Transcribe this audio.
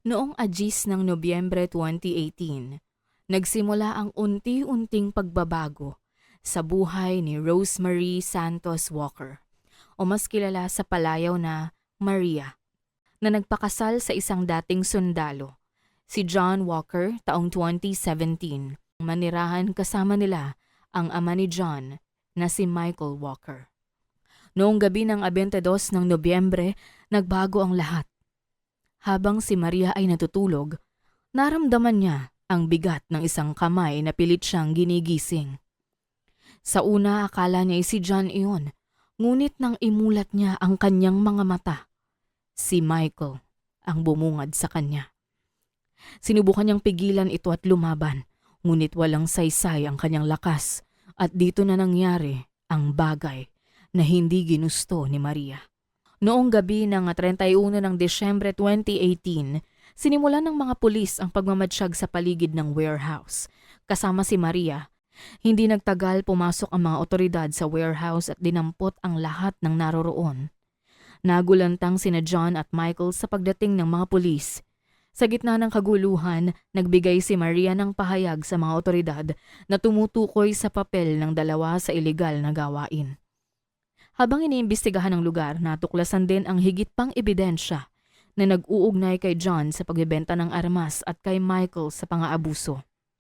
Noong agis ng Nobyembre 2018, nagsimula ang unti-unting pagbabago sa buhay ni Rosemary Santos Walker o mas kilala sa palayaw na Maria, na nagpakasal sa isang dating sundalo, si John Walker taong 2017. Manirahan kasama nila ang ama ni John na si Michael Walker. Noong gabi ng 22 ng Nobyembre, nagbago ang lahat. Habang si Maria ay natutulog, naramdaman niya ang bigat ng isang kamay na pilit siyang ginigising. Sa una akala niya ay si John iyon, ngunit nang imulat niya ang kanyang mga mata, si Michael ang bumungad sa kanya. Sinubukan niyang pigilan ito at lumaban, ngunit walang saysay ang kanyang lakas at dito na nangyari ang bagay na hindi ginusto ni Maria. Noong gabi ng 31 ng Desyembre 2018, sinimulan ng mga pulis ang pagmamadsyag sa paligid ng warehouse. Kasama si Maria, hindi nagtagal pumasok ang mga otoridad sa warehouse at dinampot ang lahat ng naroroon. Nagulantang sina John at Michael sa pagdating ng mga pulis. Sa gitna ng kaguluhan, nagbigay si Maria ng pahayag sa mga otoridad na tumutukoy sa papel ng dalawa sa ilegal na gawain. Habang iniimbestigahan ng lugar, natuklasan din ang higit pang ebidensya na nag-uugnay kay John sa pagbebenta ng armas at kay Michael sa pang-aabuso.